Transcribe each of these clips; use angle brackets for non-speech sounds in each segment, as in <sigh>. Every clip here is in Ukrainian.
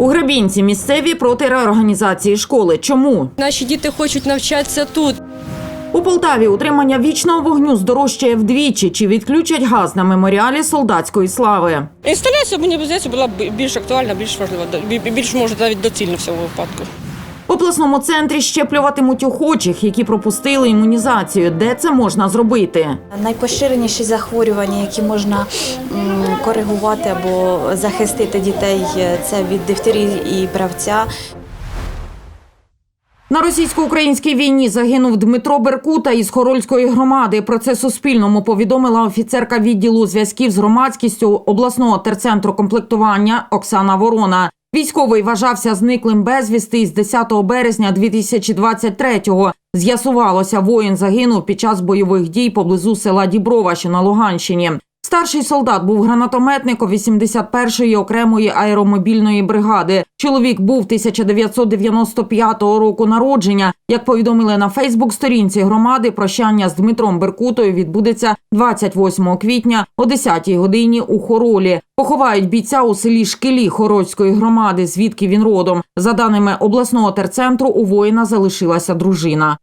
У Гребінці місцеві проти реорганізації школи. Чому? Наші діти хочуть навчатися тут. У Полтаві утримання вічного вогню здорожчає вдвічі. Чи відключать газ на меморіалі солдатської слави? Інсталяція мені здається була б більш актуальна, більш важлива, бі- більш може навіть доцільна в цьому випадку. В обласному центрі щеплюватимуть охочих, які пропустили імунізацію. Де це можна зробити? Найпоширеніші захворювання, які можна коригувати або захистити дітей, це від дифтерії і правця. На російсько-українській війні загинув Дмитро Беркута із Хорольської громади. Про це Суспільному повідомила офіцерка відділу зв'язків з громадськістю обласного терцентру комплектування Оксана Ворона. Військовий вважався зниклим безвісти із 10 березня 2023-го. З'ясувалося, воїн загинув під час бойових дій поблизу села Діброва, що на Луганщині. Старший солдат був гранатометником 81-ї окремої аеромобільної бригади. Чоловік був 1995 року народження. Як повідомили на Фейсбук-сторінці громади, прощання з Дмитром Беркутою відбудеться 28 квітня о 10 годині у Хоролі. Поховають бійця у селі Шкілі Хорольської громади, звідки він родом. За даними обласного терцентру, у воїна залишилася дружина.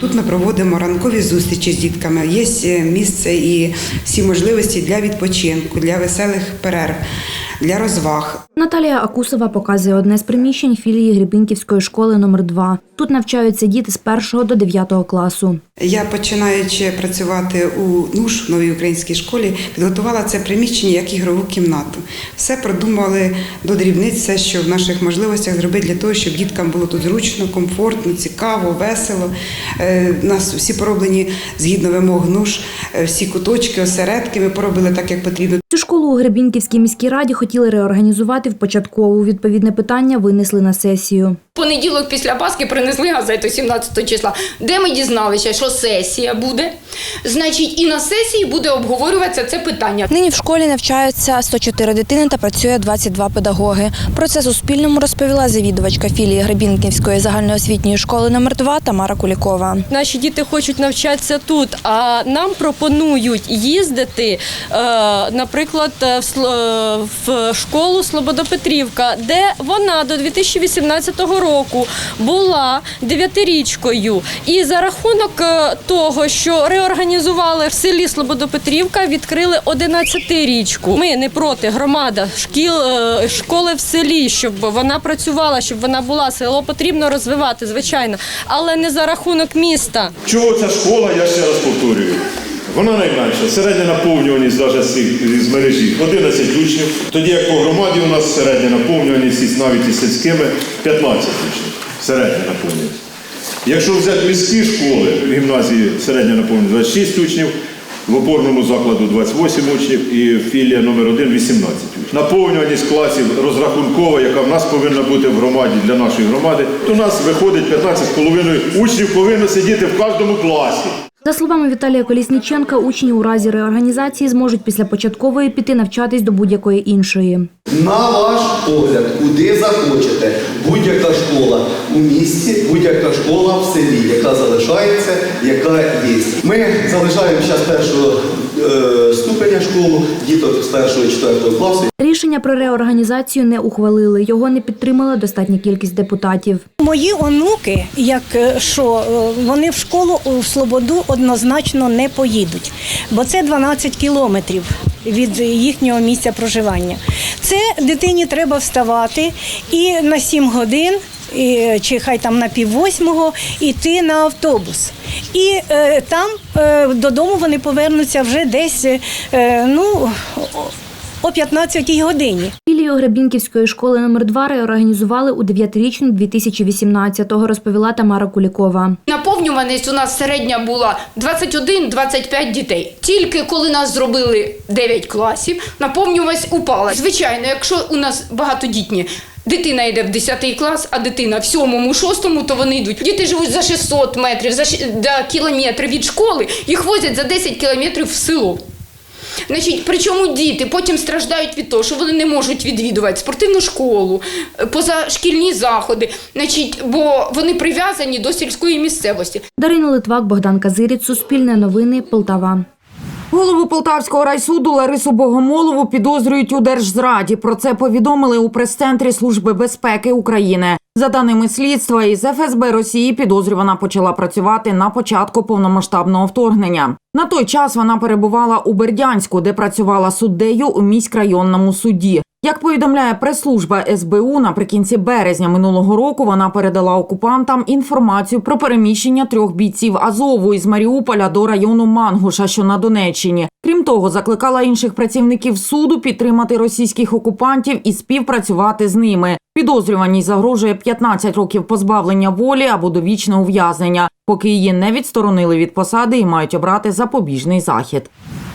Тут ми проводимо ранкові зустрічі з дітками. Є е, місце і всі можливості для відпочинку, для веселих перерв, для розваг. Наталія Акусова показує одне з приміщень філії Гребінківської школи номер 2 Тут навчаються діти з 1 до 9 класу. Я починаючи працювати у НУШ новій українській школі, підготувала це приміщення як ігрову кімнату. Все продумали до дрібниць, все, що в наших можливостях зробити для того, щоб діткам було тут зручно, комфортно, цікаво, весело. Е, У нас всі пороблені згідно вимог НУШ, е, всі куточки, осередки. Ми поробили так, як потрібно. Цю школу у Гребінківській міській раді хотіли реорганізувати в початкову. Відповідне питання винесли на сесію. Понеділок після Пасхи принесли газету 17 числа, де ми дізналися, що сесія буде. Значить, і на сесії буде обговорюватися це питання. Нині в школі навчаються 104 дитини та працює 22 педагоги. Про це Суспільному розповіла завідувачка філії Гребінківської загальноосвітньої школи номер 2 Тамара Кулікова. Наші діти хочуть навчатися тут, а нам пропонують їздити, е, наприклад, е, в е, в школу Слободопетрівка, де вона до 2018 року була дев'ятирічкою. І за рахунок е, того, що реорганізували в селі Слободопетрівка, відкрили 11-річку. Ми не проти громада шкіл е, школи в селі, щоб вона працювала, щоб вона була. Село потрібно розвивати, звичайно, але не за рахунок міста. Чого ця школа, я ще раз повторюю. Вона найменша, середня наповнюваність навіть з, мережі 11 учнів. Тоді як по громаді у нас середня наповнюваність із навіть із сільськими 15 учнів. Середня наповнюваність. Якщо взяти міські школи, в гімназії середня наповнюваність 26 учнів, в опорному закладу 28 учнів і філія номер 1 18 учнів. Наповнюваність класів розрахункова, яка в нас повинна бути в громаді для нашої громади, то у нас виходить 15,5 учнів повинно сидіти в кожному класі. За словами Віталія Колісніченка, учні у разі реорганізації зможуть після початкової піти навчатись до будь-якої іншої. На ваш погляд, куди захочете, будь-яка школа у місті, будь-яка школа в селі, яка залишається, яка є. Ми залишаємо зараз першого е, ступеня школу, діток з першого четвертого класу. Рішення про реорганізацію не ухвалили. Його не підтримала достатня кількість депутатів. Мої онуки, як е, що е, вони в школу у Слободу однозначно не поїдуть, бо це 12 кілометрів від їхнього місця проживання. Це дитині треба вставати і на 7 годин. і, Чи хай там на пів восьмого йти на автобус, і е, там е, додому вони повернуться вже десь е, ну о 15 годині. Філію Гребінківської школи номер 2 реорганізували у 9-річну 2018-го, розповіла Тамара Кулікова. Наповнюваність у нас середня була 21-25 дітей. Тільки коли нас зробили 9 класів, наповнюваність упала. Звичайно, якщо у нас багатодітні. Дитина йде в 10 клас, а дитина в 7-6, то вони йдуть. Діти живуть за 600 метрів, за кілометри від школи, їх возять за 10 кілометрів в село. Значить, причому діти потім страждають від того, що вони не можуть відвідувати спортивну школу, е, позашкільні заходи, значить, бо вони прив'язані до сільської місцевості. Дарина Литвак, Богдан Казиріць, Суспільне новини, Полтава. Голову Полтавського райсуду Ларису Богомолову підозрюють у держзраді. Про це повідомили у прес-центрі Служби безпеки України. За даними слідства, із ФСБ Росії підозрювана почала працювати на початку повномасштабного вторгнення. На той час вона перебувала у Бердянську, де працювала суддею у міськрайонному суді. Як повідомляє прес-служба СБУ, наприкінці березня минулого року вона передала окупантам інформацію про переміщення трьох бійців Азову із Маріуполя до району Мангуша, що на Донеччині. Крім того, закликала інших працівників суду підтримати російських окупантів і співпрацювати з ними. Підозрюваній загрожує 15 років позбавлення волі або довічне ув'язнення, поки її не відсторонили від посади і мають обрати запобіжний захід.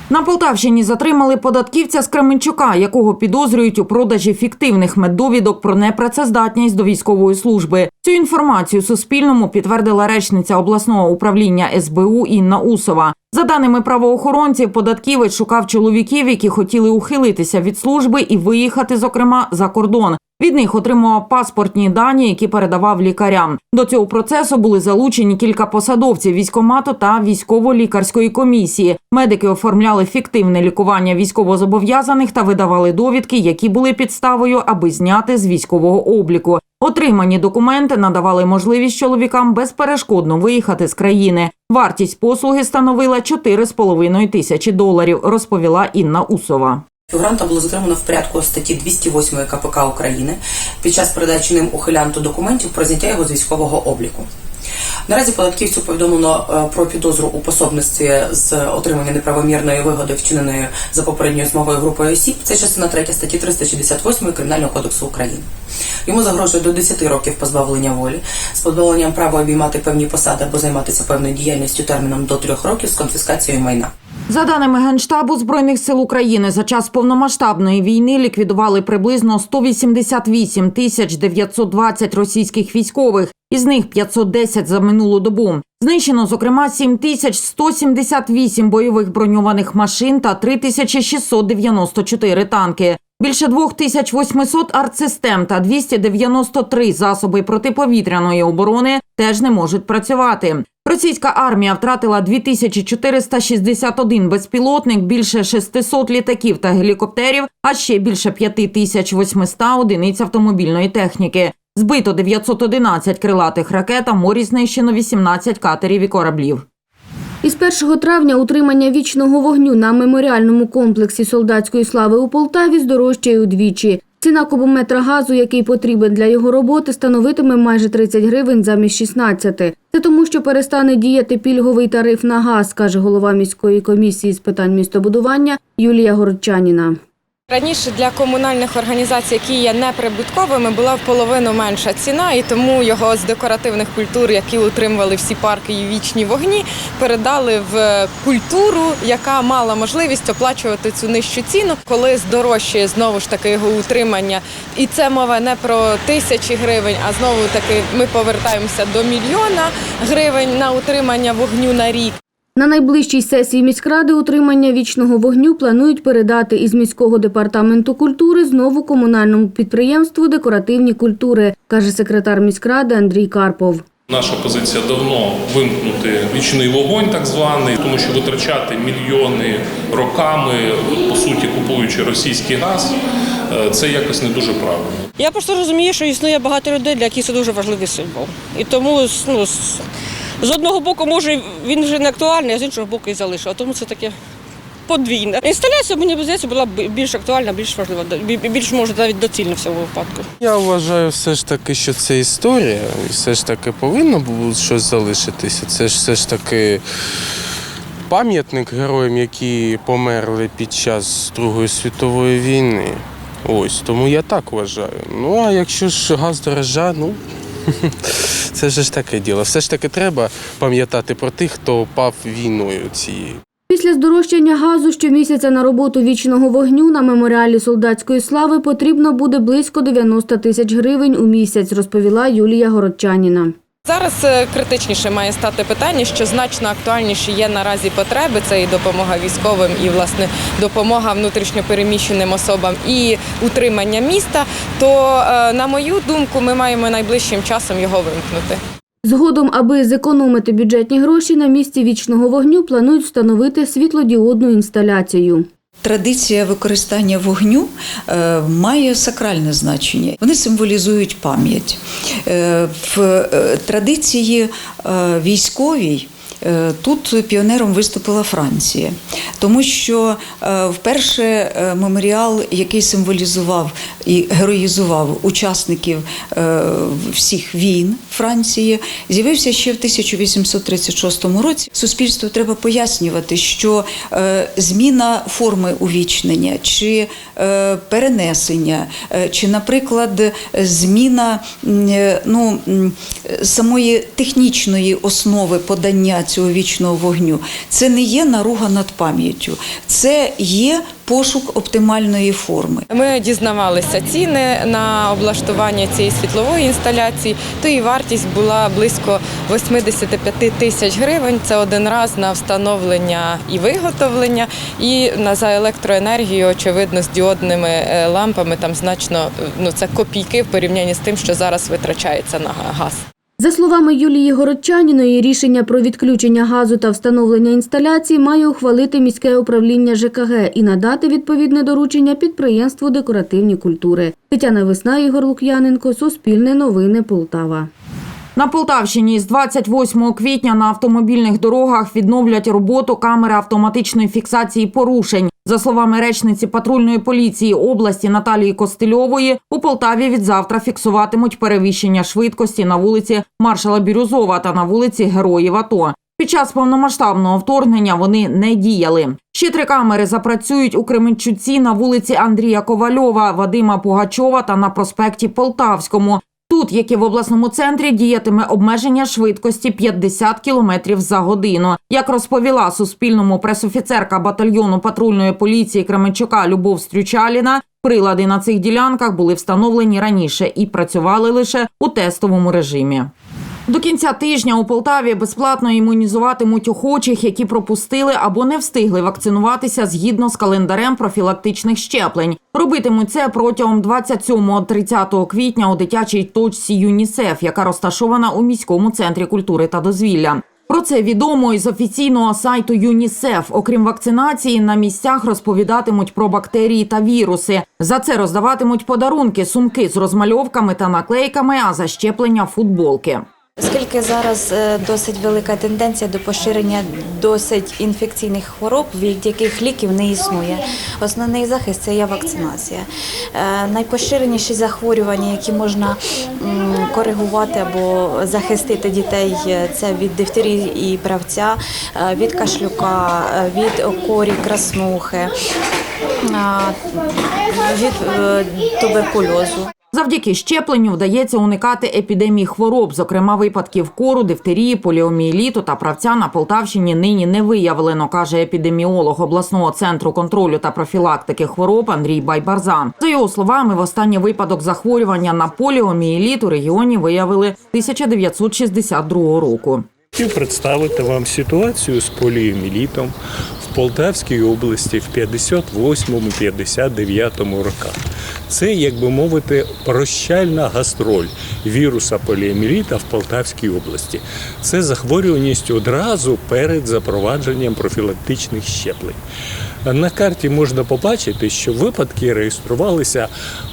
На Полтавщині затримали податківця з Кременчука, якого підозрюють у продажі фіктивних меддовідок про непрацездатність до військової служби. Цю інформацію Суспільному підтвердила речниця обласного управління СБУ Інна Усова. За даними правоохоронців, податківець шукав чоловіків, які хотіли ухилитися від служби і виїхати, зокрема, за кордон. Від них отримував паспортні дані, які передавав лікарям. До цього процесу були залучені кілька посадовців військомату та військово-лікарської комісії. Медики оформляли фіктивне лікування військовозобов'язаних та видавали довідки, які були підставою, аби зняти з військового обліку. Отримані документи надавали можливість чоловікам безперешкодно виїхати з країни. Вартість послуги становила 4,5 тисячі доларів, розповіла Інна Усова. Фігуранта було затримано в порядку статті 208 КПК України під час передачі ним ухилянту документів про зняття його з військового обліку. Наразі податківцю повідомлено е, про підозру у пособництві з отримання неправомірної вигоди, вчиненої за попередньою змовою групою осіб. Це частина 3 статті 368 Кримінального кодексу України. Йому загрожує до 10 років позбавлення волі з позбавленням права обіймати певні посади або займатися певною діяльністю терміном до 3 років з конфіскацією майна. За даними Генштабу Збройних сил України, за час повномасштабної війни ліквідували приблизно 188 тисяч 920 російських військових, із них 510 за минулу добу. Знищено, зокрема, 7 тисяч 178 бойових броньованих машин та 3694 танки. Більше 2800 артсистем та 293 засоби протиповітряної оборони теж не можуть працювати. Російська армія втратила 2461 безпілотник, більше 600 літаків та гелікоптерів, а ще більше 5800 одиниць автомобільної техніки. Збито 911 крилатих ракет, а морі знищено 18 катерів і кораблів. Із 1 травня утримання вічного вогню на меморіальному комплексі солдатської слави у Полтаві здорожчає удвічі. Ціна кубометра газу, який потрібен для його роботи, становитиме майже 30 гривень замість 16. Це тому, що перестане діяти пільговий тариф на газ, каже голова міської комісії з питань містобудування Юлія Городчаніна. Раніше для комунальних організацій, які є неприбутковими, була в половину менша ціна, і тому його з декоративних культур, які утримували всі парки і вічні вогні, передали в культуру, яка мала можливість оплачувати цю нижчу ціну, коли здорожчає знову ж таки його утримання. І це мова не про тисячі гривень, а знову таки ми повертаємося до мільйона гривень на утримання вогню на рік. На найближчій сесії міськради утримання вічного вогню планують передати із міського департаменту культури знову комунальному підприємству декоративні культури, каже секретар міськради Андрій Карпов. Наша позиція давно вимкнути вічний вогонь, так званий, тому що витрачати мільйони роками, по суті, купуючи російський газ, е, це якось не дуже правильно. Я просто розумію, що існує багато людей, для яких це дуже важливий символ. І тому ну, з- одного боку, може, він вже не актуальний, а з іншого боку і залишив. А тому це таке подвійне. Інсталяція, мені здається, була більш актуальна, більш важлива, більш може навіть доцільна в цьому випадку. Я вважаю все ж таки, що це історія, і все ж таки повинно було щось залишитися. Це ж все ж таки пам'ятник героям, які померли під час Другої світової війни. Ось, тому я так вважаю. Ну а якщо ж газ дорожа, ну <laughs> це ж таке діло. Все ж таки треба пам'ятати про тих, хто пав війною цією. Після здорожчання газу щомісяця на роботу вічного вогню на меморіалі солдатської слави потрібно буде близько 90 тисяч гривень у місяць, розповіла Юлія Городчаніна. Зараз е, критичніше має стати питання, що значно актуальніші є наразі потреби. Це і допомога військовим, і власне допомога внутрішньопереміщеним особам і утримання міста. То, е, на мою думку, ми маємо найближчим часом його вимкнути. Згодом, аби зекономити бюджетні гроші, на місці вічного вогню планують встановити світлодіодну інсталяцію. Традиція використання вогню е, має сакральне значення. Вони символізують пам'ять. Е, в е, традиції військовій. Е, Тут піонером виступила Франція, тому що е, вперше е, меморіал, який символізував і героїзував учасників всіх війн Франції, з'явився ще в 1836 році. Суспільству треба пояснювати, що зміна форми увічнення чи перенесення, чи, наприклад, зміна ну, самої технічної основи подання цього вічного вогню, це не є наруга над пам'яттю, це є пошук оптимальної форми. Ми дізнавалися ціни на облаштування цієї світлової інсталяції. То і вартість була близько 85 тисяч гривень. Це один раз на встановлення і виготовлення, і на за електроенергію, очевидно, з діодними е, лампами там значно ну це копійки в порівнянні з тим, що зараз витрачається на газ. За словами Юлії Городчаніної, рішення про відключення газу та встановлення інсталяції має ухвалити міське управління ЖКГ і надати відповідне доручення підприємству декоративні культури. Тетяна Весна, Ігор Лук'яненко, Суспільне новини Полтава. На Полтавщині з 28 квітня на автомобільних дорогах відновлять роботу камери автоматичної фіксації порушень. За словами речниці патрульної поліції області Наталії Костильової, у Полтаві від завтра фіксуватимуть перевищення швидкості на вулиці Маршала Бірюзова та на вулиці Героїв АТО. Під час повномасштабного вторгнення вони не діяли. Ще три камери запрацюють у Кременчуці на вулиці Андрія Ковальова, Вадима Пугачова та на проспекті Полтавському. Тут, як і в обласному центрі, діятиме обмеження швидкості 50 км за годину. Як розповіла Суспільному пресофіцерка батальйону патрульної поліції Кременчука Любов Стрючаліна, прилади на цих ділянках були встановлені раніше і працювали лише у тестовому режимі. До кінця тижня у Полтаві безплатно імунізуватимуть охочих, які пропустили або не встигли вакцинуватися згідно з календарем профілактичних щеплень. Робитимуть це протягом 27-30 квітня у дитячій точці ЮНІСЕФ, яка розташована у міському центрі культури та дозвілля. Про це відомо із офіційного сайту ЮНІСЕФ. Окрім вакцинації, на місцях розповідатимуть про бактерії та віруси. За це роздаватимуть подарунки, сумки з розмальовками та наклейками, а за щеплення футболки. Оскільки зараз е, досить велика тенденція до поширення досить інфекційних хвороб, від яких ліків не існує. Основний захист це є вакцинація. Е, Найпоширеніші захворювання, які можна коригувати або захистити дітей, е, це від дифтерії і правця, від кашлюка, від окорі, краснухи, від туберкульозу. Завдяки щепленню вдається уникати епідемії хвороб, зокрема випадків кору, дифтерії, поліомієліту та правця на Полтавщині нині не виявлено, каже епідеміолог обласного центру контролю та профілактики хвороб Андрій Байбарза. За його словами, в останній випадок захворювання на поліомієліт у регіоні виявили 1962 року. Хотів представити вам ситуацію з поліомілітом в Полтавській області в 58-59 роках. Це, як би мовити, прощальна гастроль віруса поліоміліта в Полтавській області. Це захворюваність одразу перед запровадженням профілактичних щеплень. На карті можна побачити, що випадки реєструвалися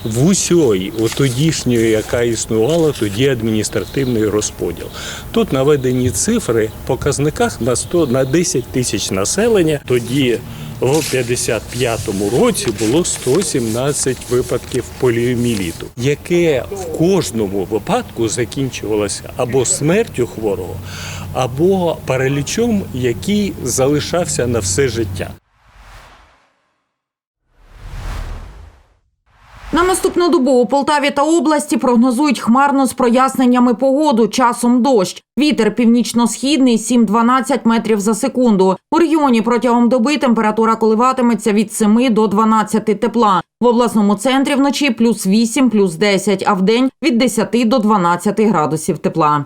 в усьої, у тодішньої, яка існувала тоді адміністративний розподіл. Тут наведені цифри в показниках на 100, на 10 тисяч населення. Тоді в 55-му році було 117 випадків поліоміліту, яке в кожному випадку закінчувалося або смертю хворого, або паралічом, який залишався на все життя. На наступну добу у Полтаві та області прогнозують хмарно з проясненнями погоду, часом дощ. Вітер північно-східний 7-12 метрів за секунду. У регіоні протягом доби температура коливатиметься від 7 до 12 тепла. В обласному центрі вночі плюс 8, плюс 10, а в день від 10 до 12 градусів тепла.